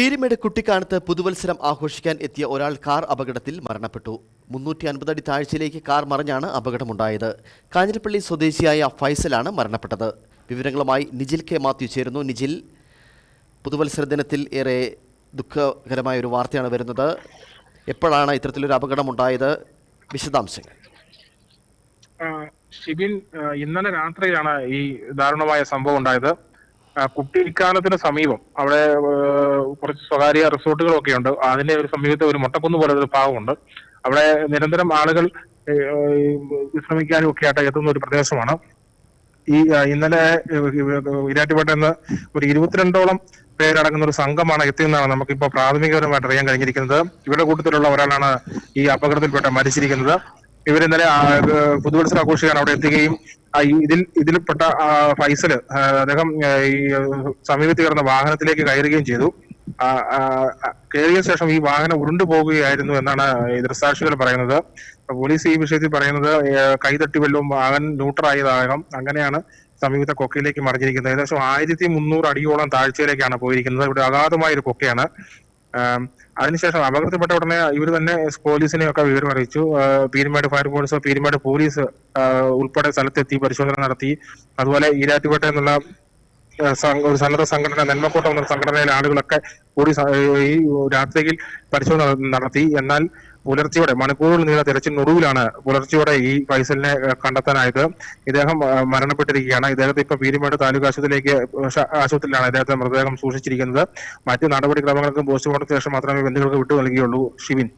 പീരിമേട് കുട്ടിക്കാനത്ത് പുതുവത്സരം ആഘോഷിക്കാൻ എത്തിയ ഒരാൾ കാർ അപകടത്തിൽ മരണപ്പെട്ടു. മുന്നൂറ്റി അൻപത് അടി താഴ്ചയിലേക്ക് കാർ മറിഞ്ഞാണ് അപകടമുണ്ടായത്. കാഞ്ഞിരപ്പള്ളി സ്വദേശിയായ ഫൈസലാണ് മരണപ്പെട്ടത്. വിവരങ്ങളുമായി നിജിൽ കെ മാത്യു ചേരുന്നു. നിജിൽ പുതുവത്സര ദിനത്തിൽ ഏറെ ദുഃഖകരമായ ഒരു വാർത്തയാണ് വരുന്നത്. എപ്പോഴാണ് ഇത്തരത്തിലൊരു അപകടമുണ്ടായത്? വിശദാംശങ്ങൾ. ഷിബിൻ ഇന്നലെ രാത്രിയിലാണ് ഈ ദാരുണമായ സംഭവം ഉണ്ടായത്. കുട്ടി കുട്ടിക്കാലത്തിന് സമീപം അവിടെ കുറച്ച് സ്വകാര്യ റിസോർട്ടുകളൊക്കെ ഉണ്ട്. അതിന്റെ ഒരു സമീപത്തെ ഒരു മുട്ടക്കുന്ന് പോലെ ഒരു ഭാഗമുണ്ട്. അവിടെ നിരന്തരം ആളുകൾ വിശ്രമിക്കാനും ഒക്കെ ആയിട്ട് എത്തുന്ന ഒരു പ്രദേശമാണ്. ഈ ഇന്നലെ ഇരാറ്റുപേട്ട നിന്ന് ഒരു ഇരുപത്തിരണ്ടോളം പേരടങ്ങുന്ന ഒരു സംഘമാണ് എത്തിയെന്നാണ് നമുക്കിപ്പോ പ്രാഥമികപരമായിട്ട് അറിയാൻ കഴിഞ്ഞിരിക്കുന്നത്. ഇവരുടെ കൂട്ടത്തിലുള്ള ഒരാളാണ് ഈ അപകടത്തിൽപ്പെട്ട മരിച്ചിരിക്കുന്നത്. ഇവരിന്നലെ പുതുവത്സരം ആഘോഷിക്കാൻ അവിടെ എത്തുകയും ഇതിൽ ഇതിൽപ്പെട്ട ഫൈസൽ അദ്ദേഹം ഈ സമീപത്ത് കിടന്ന വാഹനത്തിലേക്ക് കയറുകയും ചെയ്തു. കയറിയ ശേഷം ഈ വാഹനം ഉരുണ്ടു പോകുകയായിരുന്നു എന്നാണ് ഈ ദൃക്സാക്ഷികൾ പറയുന്നത്. പോലീസ് ഈ വിഷയത്തിൽ പറയുന്നത് കൈതട്ടി വല്ലതും വാഹനം ന്യൂട്രായതാകാം അങ്ങനെയാണ് സമീപത്തെ കൊക്കയിലേക്ക് മറിഞ്ഞിരിക്കുന്നത്. ഏകദേശം ആയിരത്തി മുന്നൂറ് അടിയോളം താഴ്ചയിലേക്കാണ് പോയിരിക്കുന്നത്. ഇവിടെ അഗാധമായ ഒരു കൊക്കയാണ്. അതിനുശേഷം അപകടത്തിൽപ്പെട്ട ഉടനെ ഇവർ തന്നെ പോലീസിനെ ഒക്കെ വിവരം അറിയിച്ചു. പീരുമേട് ഫയർഫോഴ്സ് പീരുമേട് പോലീസ് ഉൾപ്പെടെ സ്ഥലത്തെത്തി പരിശോധന നടത്തി. അതുപോലെ ഈരാറ്റുപേട്ട എന്നുള്ള ഒരു സന്നദ്ധ സംഘടന നെന്മക്കോട്ടം എന്ന സംഘടനയിലെ ആളുകളൊക്കെ കൂടി ഈ രാത്രിയിൽ പരിശോധന നടത്തി. എന്നാൽ പുലർച്ചയോടെ മണിക്കൂറുകൾ നീണ്ട തെരച്ചിലിനൊടുവിലാണ് പുലർച്ചയോടെ ഈ ഫൈസലിനെ കണ്ടെത്താനായത്. ഇദ്ദേഹം മരണപ്പെട്ടിരിക്കുകയാണ്. ഇദ്ദേഹത്തെ ഇപ്പൊ പീരുമേട് താലൂക്ക് ആശുപത്രിയിലേക്ക് ആശുപത്രിയിലാണ് ഇദ്ദേഹത്തെ മൃതദേഹം സൂക്ഷിച്ചിരിക്കുന്നത്. മറ്റ് നടപടിക്രമങ്ങൾക്കും പോസ്റ്റ്മോർട്ടത്തിന് ശേഷം മാത്രമേ ബന്ധുക്കൾക്ക് വിട്ടു നൽകിയുള്ളൂ ഷിവിൻ